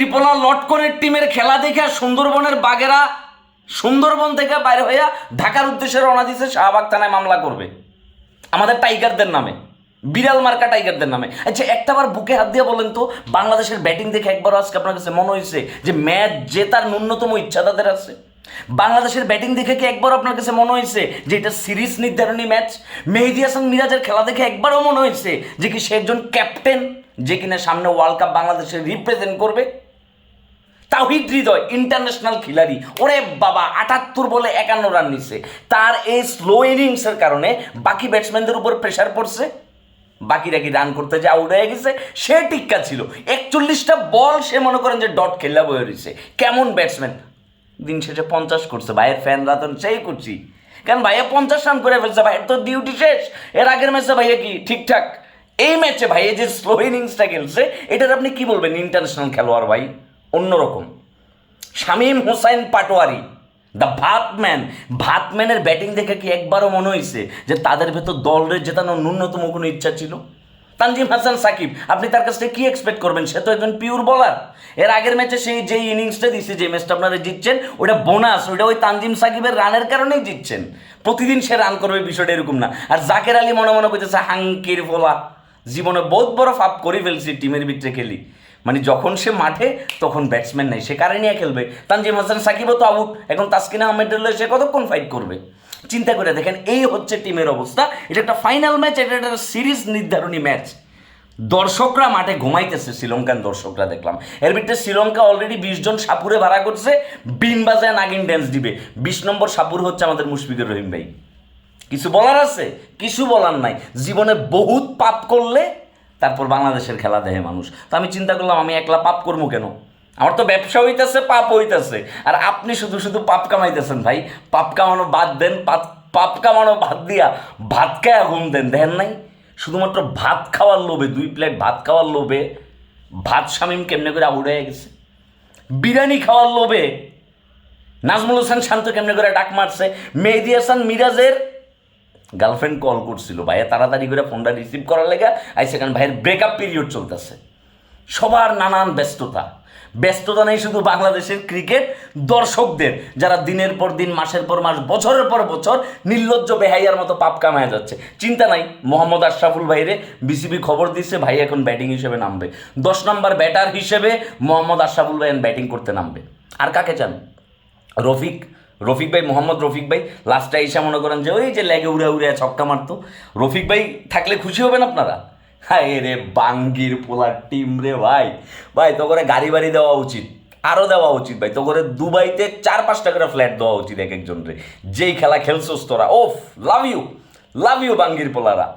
ত্রিপোলা লটকনের টিমের খেলা দেখে সুন্দরবনের বাগেরা সুন্দরবন থেকে বাইরে হইয়া ঢাকার উদ্দেশ্যে রওনা দিছে শাহবাগ থানায় মামলা করবে। আমাদের টাইগারদের নামে, বিড়াল মার্কা টাইগারদের নামে। আচ্ছা একটাবার বুকে হাত দিয়ে বলেন তো, বাংলাদেশের ব্যাটিং দেখে একবার আজকে আপনার কাছে মনে হয়েছে যে ম্যাচ জেতার ন্যূনতম ইচ্ছা তাদের আছে? বাংলাদেশের ব্যাটিং দেখে কি একবার আপনার কাছে মনে হয়েছে যে এটা সিরিজ নির্ধারণী ম্যাচ? মেহেদি হাসান মিরাজের খেলা দেখে একবারও মনে হয়েছে যে কি সে একজন ক্যাপ্টেন, যে কিনা সামনে ওয়ার্ল্ড কাপ বাংলাদেশের রিপ্রেজেন্ট করবে? তাহিদ হৃদয় ইন্টারন্যাশনাল খিলাড়ি। ওরে বাবা, আটাত্তর বলে একান্ন রান নিছে। তার এই স্লো ইনিংসের কারণে বাকি ব্যাটসম্যানদের উপর প্রেশার পড়ছে। বাকিরা কি রান করতে যে আউট হয়ে গেছে? সে টিক্কা ছিল। একচল্লিশটা বল সে মনে করেন যে ডট খেলা বয়ে রয়েছে। কেমন ব্যাটসম্যান দিন শেষে পঞ্চাশ করছে। ভাইয়ের ফ্যান রাতন সেই করছি। কারণ ভাইয়া পঞ্চাশ রান করে ফেলছে। ভাইয়ের তো ডিউটি শেষ। এর আগের ম্যাচে ভাইয়া কি? ঠিকঠাক। এই ম্যাচে ভাইয়া যে স্লো ইনিংসটা খেলছে, এটার আপনি কি বলবেন ইন্টারন্যাশনাল খেলোয়াড় ভাই? অন্যরকম। শামীম হোসাইন পাটোয়ারি দ্য ভাতম্যান ভাতম্যানের ব্যাটিং দেখে কি একবারও মনে হয়েছে যে তাদের ভেতর দলরে জেতানোর ন্যূনতম কোনো ইচ্ছা ছিল? তানজিম হাসান সাকিব, আপনি তার কাছ থেকে কি এক্সপেক্ট করবেন? সে তো একজন পিওর বলার এর আগের ম্যাচে সেই যে ইনিংসটা দিছে, যে ম্যাচটা আপনারা জিতছেন ওটা বোনাস ওটা ওই তানজিম সাকিবের রানের কারণেই জিতছেন। প্রতিদিন সে রান করবে, বিষয়টা এরকম না। আর জাকের আলী মনে মনে করতেছে হাঙ্কির ফোলা জীবনে বহুত বড় ফাপ করে ফেলছি, টিমের ভিতরে খেলি। মানে যখন সে মাঠে, তখন ব্যাটসম্যান নাই, সে কারে নিয়ে খেলবে? তানজিম হাসান সাকিবও তো আউট এখন তাসকিন আহমেদের লয়ে সে কতক্ষণ ফাইট করবে? চিন্তা করে দেখেন, এই হচ্ছে টিমের অবস্থা। এটা একটা ফাইনাল ম্যাচ এটা একটা সিরিজ নির্ধারণী ম্যাচ দর্শকরা মাঠে ঘুমাইতেছে, শ্রীলঙ্কান দর্শকরা দেখলাম। এর ভিতরে শ্রীলঙ্কা অলরেডি বিশ জন সাপুরে ভাড়া করছে বিন বাজায় নাগিন ড্যান্স দিবে। বিশ নম্বর সাপুর হচ্ছে আমাদের মুশফিকুর রহিম ভাই। কিছু বলার আছে? কিছু বলার নাই। জীবনে বহুত পাপ করলে তারপর বাংলাদেশের খেলা দেহে মানুষ। তো আমি চিন্তা করলাম, আমি একলা পাপ করব কেন? আমার তো ব্যবসা হইতেছে, পাপ হইতেছে। আর আপনি শুধু শুধু পাপ কামাইতেছেন ভাই। পাপ কামানো বাদ দেন, পাপ পাপ কামানো বাদ দিয়া ভাত খায়া ঘুম দেন। দেন নাই? শুধুমাত্র ভাত খাওয়ার লোভে, দুই প্লেট ভাত খাওয়ার লোভে ভাত শামিম কেমনে করে আউট হয়ে গেছে? বিরিয়ানি খাওয়ার লোভে নাজমুল হোসেন শান্ত কেমনে করে ডাক মারছে? মেহেদি হাসান মিরাজের গার্লফ্রেন্ড কল করছিল, ভাইয়া তাড়াতাড়ি করে ফোনটা রিসিভ করার লেগে আই সেখানে ভাইয়ের ব্রেকআপ পিরিয়ড চলতেছে। সবার নানান ব্যস্ততা। ব্যস্ততা নেই শুধু বাংলাদেশের ক্রিকেট দর্শকদের, যারা দিনের পর দিন, মাসের পর মাস, বছরের পর বছর নির্লজ্জ বেহাইয়ার মতো পাপ কামায় যাচ্ছে। চিন্তা নাই, মোহাম্মদ আশরাফুল ভাইরে বিসিবি খবর দিচ্ছে ভাই এখন ব্যাটিং হিসেবে নামবে। দশ নম্বর ব্যাটার হিসেবে মোহাম্মদ আশরাফুল ভাই ব্যাটিং করতে নামবে। আর কাকে চান? রফিক। রফিক ভাই, মোহাম্মদ রফিক ভাই লাস্টে এসে মনে করেন যে ওই যে লেগে উড়ে উড়ে ছক্কা মারতো। রফিক ভাই থাকলে খুশি হবেন আপনারা? হ্যাঁ রে বাঙ্গির পোলার টিম রে ভাই। ভাই তো করে গাড়ি বাড়ি দেওয়া উচিত আরও দেওয়া উচিত ভাই। তো করে দুবাইতে চার পাঁচটা করে ফ্ল্যাট দেওয়া উচিত এক একজন রে। যেই খেলা খেলছোস তোরা, ওফ লাভ ইউ লাভ ইউ বাঙ্গির পোলারা।